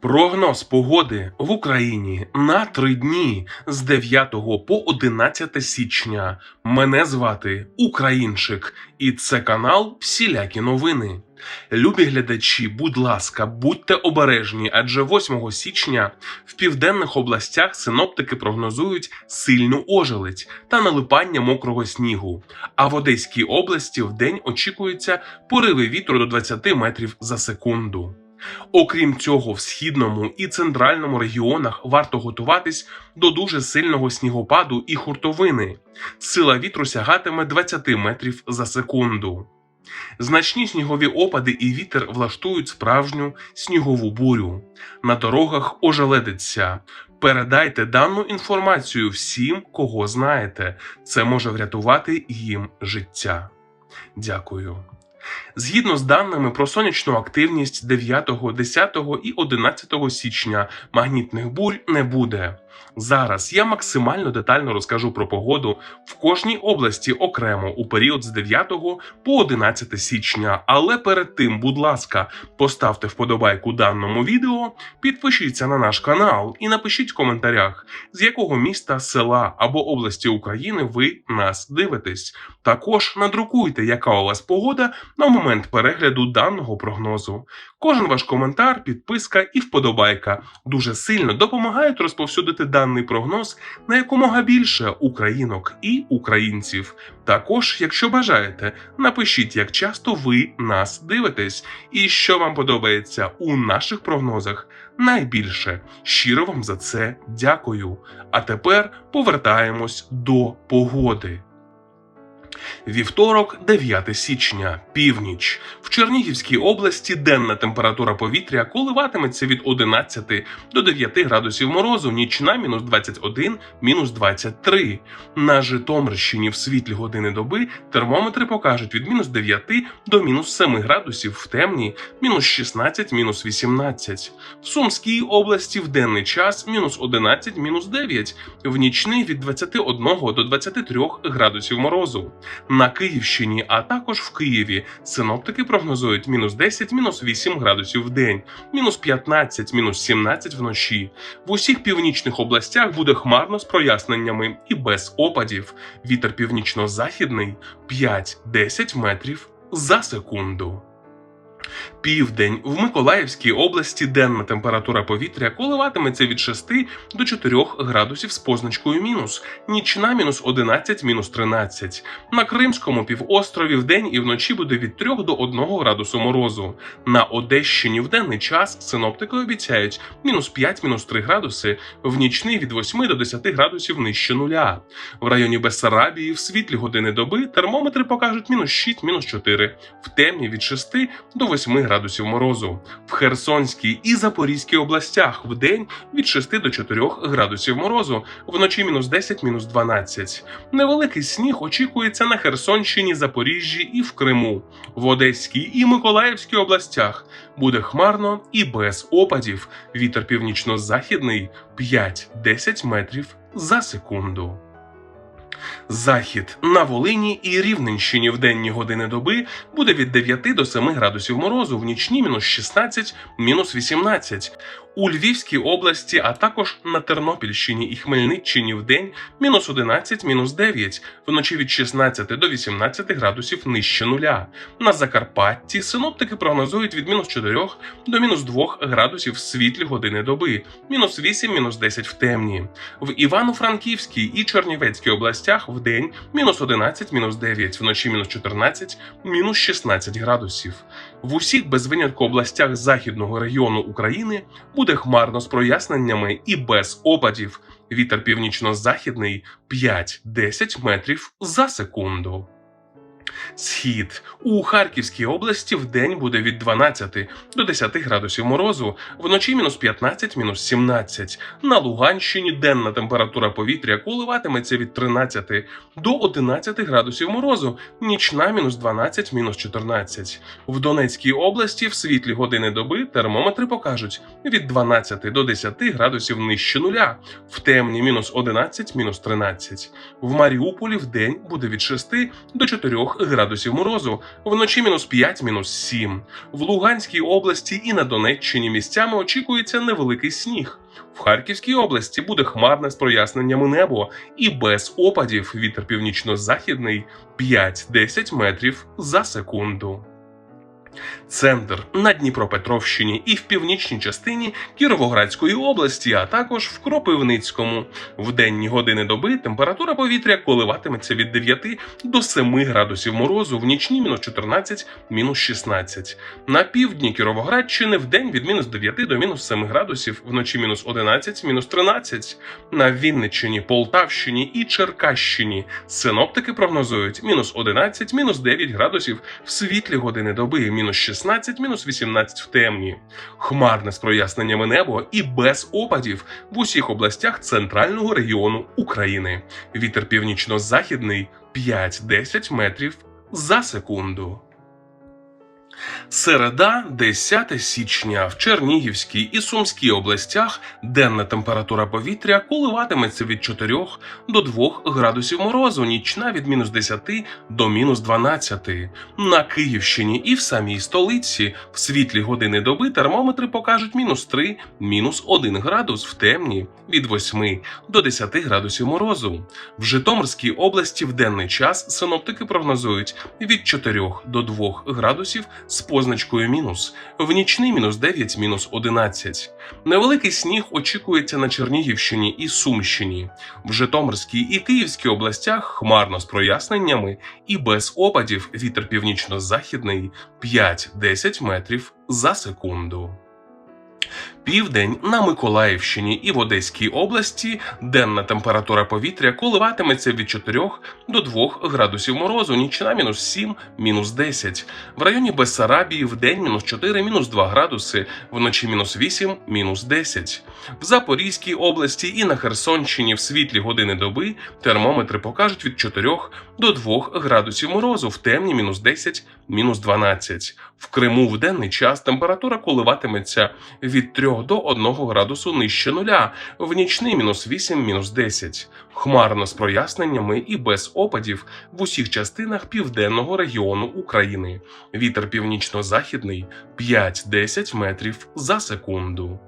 Прогноз погоди в Україні на три дні з 9 по 11 січня. Мене звати Українчик, і це канал Всілякі новини. Любі глядачі, будь ласка, будьте обережні, адже 8 січня в південних областях синоптики прогнозують сильну ожеледь та налипання мокрого снігу. А в Одеській області в день очікуються пориви вітру до 20 метрів за секунду. Окрім цього, в східному і центральному регіонах варто готуватись до дуже сильного снігопаду і хуртовини. Сила вітру сягатиме 20 метрів за секунду. Значні снігові опади і вітер влаштують справжню снігову бурю. На дорогах ожеледиться. Передайте дану інформацію всім, кого знаєте. Це може врятувати їм життя. Дякую. Згідно з даними про сонячну активність 9, 10 і 11 січня магнітних бурь не буде. Зараз я максимально детально розкажу про погоду в кожній області окремо у період з 9 по 11 січня. Але перед тим, будь ласка, поставте вподобайку даному відео, підпишіться на наш канал і напишіть в коментарях, з якого міста, села або області України ви нас дивитесь. Також надрукуйте, яка у вас погода на момент перегляду даного прогнозу. Кожен ваш коментар, підписка і вподобайка дуже сильно допомагають розповсюдити даний прогноз на якомога більше українок і українців. Також, якщо бажаєте, напишіть, як часто ви нас дивитесь, і що вам подобається у наших прогнозах найбільше. Щиро вам за це дякую. А тепер повертаємось до погоди. Вівторок, 9 січня, північ. В Чернігівській області денна температура повітря коливатиметься від 11 до 9 градусів морозу, нічна мінус 21, мінус 23. На Житомирщині в світлі години доби термометри покажуть від мінус 9 до мінус 7 градусів в темні, мінус 16, мінус 18. В Сумській області в денний час мінус 11, мінус 9, в нічний від 21 до 23 градусів морозу. На Київщині, а також в Києві синоптики прогнозують мінус 10, мінус 8 градусів в день, мінус 15, мінус 17 вночі. В усіх північних областях буде хмарно з проясненнями і без опадів. Вітер північно-західний 5-10 метрів за секунду. Південь в Миколаївській області денна температура повітря коливатиметься від 6 до 4 градусів з позначкою мінус, нічна мінус 11, мінус 13. На Кримському півострові вдень і вночі буде від 3 до 1 градусу морозу. На Одещині в денний час синоптики обіцяють мінус 5, мінус 3 градуси, в нічний від 8 до 10 градусів нижче нуля. В районі Бессарабії в світлі години доби термометри покажуть мінус 6, мінус 4, в темні від 6 до 8 градусів морозу. В Херсонській і Запорізькій областях в день від 6 до 4 градусів морозу, вночі мінус 10, мінус 12. Невеликий сніг очікується на Херсонщині, Запоріжжі і в Криму. В Одеській і Миколаївській областях буде хмарно і без опадів. Вітер північно-західний 5-10 метрів за секунду. Захід на Волині і Рівненщині в денні години доби буде від 9 до 7 градусів морозу, в нічні мінус 16, мінус 18. У Львівській області, а також на Тернопільщині і Хмельниччині в день мінус 11, мінус 9, вночі від 16 до 18 градусів нижче нуля. На Закарпатті синоптики прогнозують від мінус 4 до мінус 2 градусів світлі години доби, мінус 8, мінус 10 в темні. В Івано-Франківській і Чернівецькій областях в день мінус 11, мінус 9, вночі мінус 14, мінус 16 градусів. В усіх без винятку областях західного регіону України буде хмарно з проясненнями і без опадів. Вітер північно-західний 5-10 метрів за секунду. Схід у Харківській області в день буде від 12 до 10 градусів морозу, вночі мінус 15, мінус 17. На Луганщині денна температура повітря коливатиметься від 13 до 11 градусів морозу, нічна мінус 12, мінус 14. В Донецькій області в світлі години доби термометри покажуть від 12 до 10 градусів нижче нуля, в темні мінус 11, мінус 13. В Маріуполі в день буде від 6 до 4 градусів морозу, вночі мінус 5, мінус 7. В Луганській області і на Донеччині місцями очікується невеликий сніг. В Харківській області буде хмарне з проясненнями небо і без опадів вітер північно-західний 5-10 метрів за секунду. Центр на Дніпропетровщині і в північній частині Кіровоградської області, а також в Кропивницькому. В денні години доби температура повітря коливатиметься від 9 до 7 градусів морозу, в нічні мінус 14, мінус 16. На півдні Кіровоградщини в день від мінус 9 до мінус 7 градусів, вночі мінус 11, мінус 13. На Вінниччині, Полтавщині і Черкащині синоптики прогнозують мінус 11, мінус 9 градусів в світлі години доби, мінус 16, мінус 18 в темні. Хмарне з проясненнями небо і без опадів в усіх областях центрального регіону України. Вітер північно-західний 5-10 метрів за секунду. Середа, 10 січня, в Чернігівській і Сумській областях денна температура повітря коливатиметься від 4 до 2 градусів морозу, нічна від мінус 10 до мінус 12. На Київщині і в самій столиці в світлі години доби термометри покажуть мінус 3, мінус 1 градус в темні від 8 до 10 градусів морозу. В Житомирській області в денний час синоптики прогнозують від 4 до 2 градусів з позначкою мінус, в нічний мінус 9, мінус 11. Невеликий сніг очікується на Чернігівщині і Сумщині. В Житомирській і Київській областях хмарно з проясненнями і без опадів вітер північно-західний 5-10 метрів за секунду. Південь на Миколаївщині і в Одеській області денна температура повітря коливатиметься від 4 до 2 градусів морозу, нічна мінус 7, мінус 10. В районі Бессарабії в день мінус 4, мінус 2 градуси, вночі мінус 8, мінус 10. В Запорізькій області і на Херсонщині в світлі години доби термометри покажуть від 4 до 2 градусів морозу, в темні мінус 10, мінус 12. В Криму в денний час температура коливатиметься від 3 до 1 градусу нижче нуля, в нічний мінус 8, мінус 10. Хмарно з проясненнями і без опадів в усіх частинах південного регіону України. Вітер північно-західний 5-10 метрів за секунду.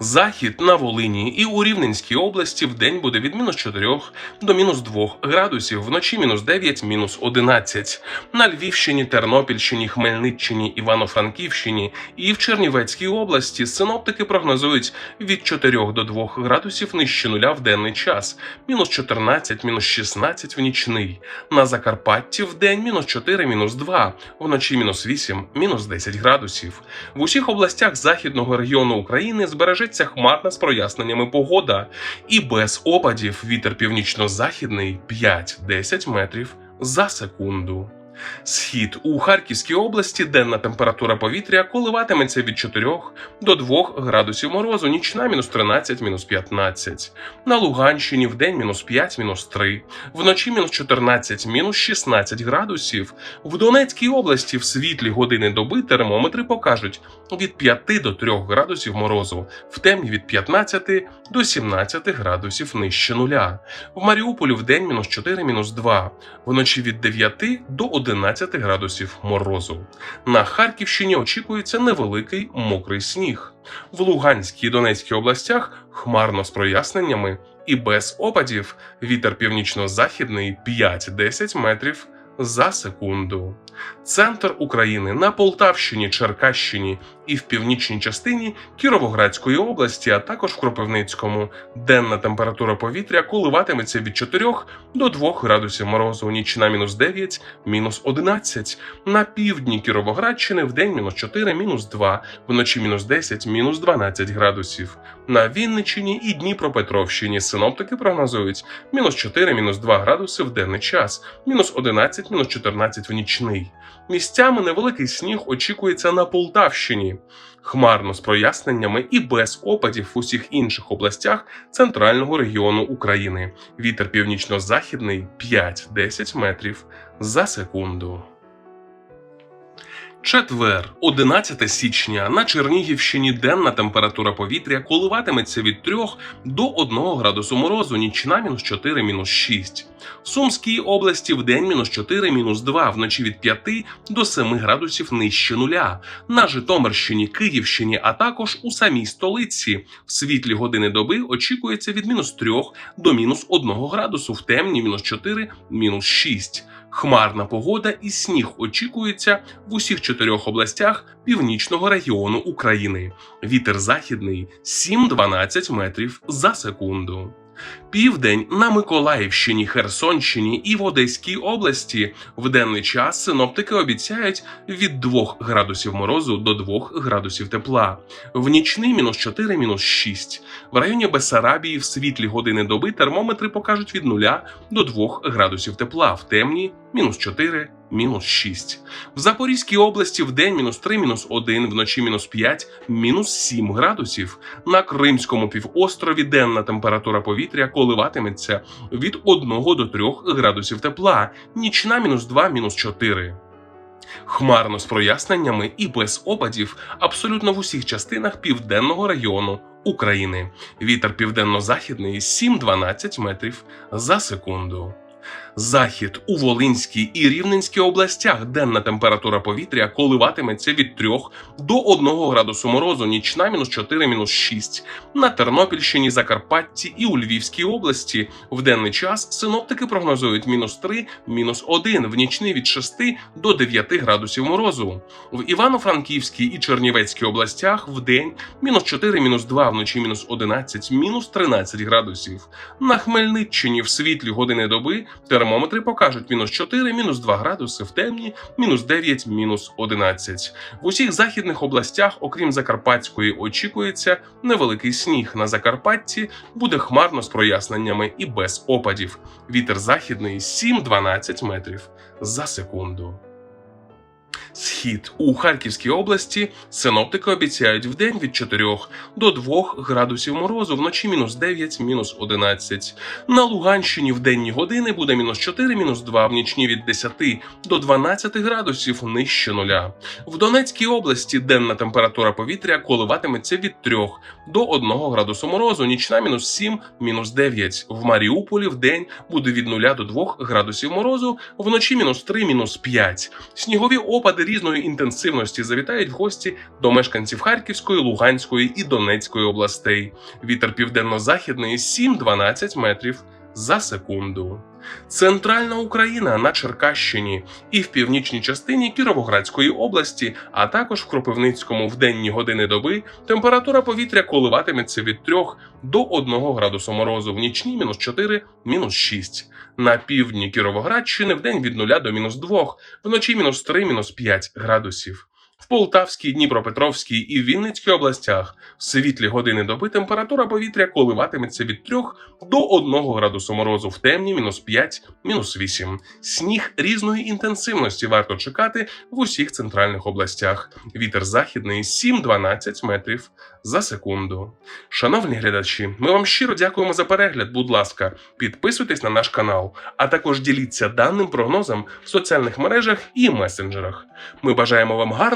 Захід на Волині і у Рівненській області в день буде від мінус 4 до мінус 2 градусів, вночі мінус 9, мінус 11. На Львівщині, Тернопільщині, Хмельниччині, Івано-Франківщині і в Чернівецькій області синоптики прогнозують від 4 до 2 градусів нижче нуля в денний час, мінус 14, мінус 16 в нічний. На Закарпатті в день мінус 4, мінус 2, вночі мінус 8, мінус 10 градусів. В усіх областях західного регіону України збережеться хмарна з проясненнями погода, і без опадів вітер північно-західний 5-10 метрів за секунду. Схід у Харківській області денна температура повітря коливатиметься від 4 до 2 градусів морозу, нічна мінус 13, мінус 15. На Луганщині в день мінус 5, мінус 3, вночі мінус 14, мінус 16 градусів. В Донецькій області в світлі години доби термометри покажуть від 5 до 3 градусів морозу, в темні від 15 до 17 градусів нижче нуля. В Маріуполі в день мінус 4, мінус 2, вночі від 9 до 11 градусів морозу. На Харківщині очікується невеликий мокрий сніг. В Луганській і Донецькій областях хмарно з проясненнями і без опадів вітер північно-західний 5-10 метрів за секунду. Центр України на Полтавщині, Черкащині і в північній частині Кіровоградської області, а також в Кропивницькому. Денна температура повітря коливатиметься від 4 до 2 градусів морозу, нічна мінус 9, мінус 11. На півдні Кіровоградщини в день мінус 4, мінус 2, вночі мінус 10, мінус 12 градусів. На Вінниччині і Дніпропетровщині синоптики прогнозують мінус 4, мінус 2 градуси в денний час, мінус 11, мінус 14 в нічний. Місцями невеликий сніг очікується на Полтавщині. Хмарно з проясненнями і без опадів в усіх інших областях центрального регіону України. Вітер північно-західний 5-10 метрів за секунду. Четвер, 11 січня. На Чернігівщині денна температура повітря коливатиметься від 3 до 1 градусу морозу, нічна мінус 4, мінус 6. В Сумській області в день мінус 4, мінус 2, вночі від 5 до 7 градусів нижче нуля. На Житомирщині, Київщині, а також у самій столиці. В світлі години доби очікується від мінус 3 до мінус 1 градусу, в темні мінус 4, мінус 6. Хмарна погода і сніг очікується в усіх чотирьох областях північного регіону України. Вітер західний 7-12 метрів за секунду. Південь на Миколаївщині, Херсонщині і в Одеській області в денний час синоптики обіцяють від 2 градусів морозу до 2 градусів тепла. В нічний мінус 4, мінус 6. В районі Бесарабії в світлі години доби термометри покажуть від 0 до 2 градусів тепла, в темні мінус 4, мінус 6. В Запорізькій області в день мінус 3, мінус 1, вночі мінус 5, мінус 7 градусів. На Кримському півострові денна температура повітря коливатиметься від 1 до 3 градусів тепла, нічна мінус 2, мінус 4. Хмарно з проясненнями і без опадів абсолютно в усіх частинах південного району України. Вітер південно-західний 7-12 метрів за секунду. Захід у Волинській і Рівненській областях денна температура повітря коливатиметься від 3 до 1 градусу морозу, нічна мінус 4, мінус 6. На Тернопільщині, Закарпатті і у Львівській області в денний час синоптики прогнозують мінус 3, мінус 1, в нічний від 6 до 9 градусів морозу. В Івано-Франківській і Чернівецькій областях в день мінус 4, мінус 2, вночі мінус 11, мінус 13 градусів. На Хмельниччині в світлі години доби термометри покажуть мінус 4, мінус 2 градуси в темні, мінус 9, мінус 11. В усіх західних областях, окрім Закарпатської, очікується невеликий сніг. На Закарпатті буде хмарно з проясненнями і без опадів. Вітер західний 7-12 метрів за секунду. Схід у Харківській області синоптики обіцяють вдень від 4 до 2 градусів морозу, вночі мінус 9, мінус 11. На Луганщині в денні години буде мінус 4, мінус 2, в нічні від 10 до 12 градусів нижче нуля. В Донецькій області денна температура повітря коливатиметься від 3 до 1 градусу морозу, нічна мінус 7, мінус 9. В Маріуполі в день буде від 0 до 2 градусів морозу, вночі мінус 3, мінус 5. Снігові опади різної інтенсивності завітають в гості до мешканців Харківської, Луганської і Донецької областей. Вітер південно-західний 7-12 метрів за секунду. Центральна Україна на Черкащині і в північній частині Кіровоградської області, а також в Кропивницькому в денні години доби температура повітря коливатиметься від 3 до 1 градусу морозу, в нічні мінус 4, мінус 6. На півдні Кіровоградщини в день від 0 до мінус 2, вночі мінус 3, мінус 5 градусів. В Полтавській, Дніпропетровській і Вінницькій областях в світлі години доби температура повітря коливатиметься від 3 до 1 градусу морозу, в темні мінус 5, мінус 8. Сніг різної інтенсивності варто чекати в усіх центральних областях. Вітер західний 7-12 метрів за секунду. Шановні глядачі, ми вам щиро дякуємо за перегляд. Будь ласка, підписуйтесь на наш канал, а також діліться даним прогнозом в соціальних мережах і месенджерах. Ми бажаємо вам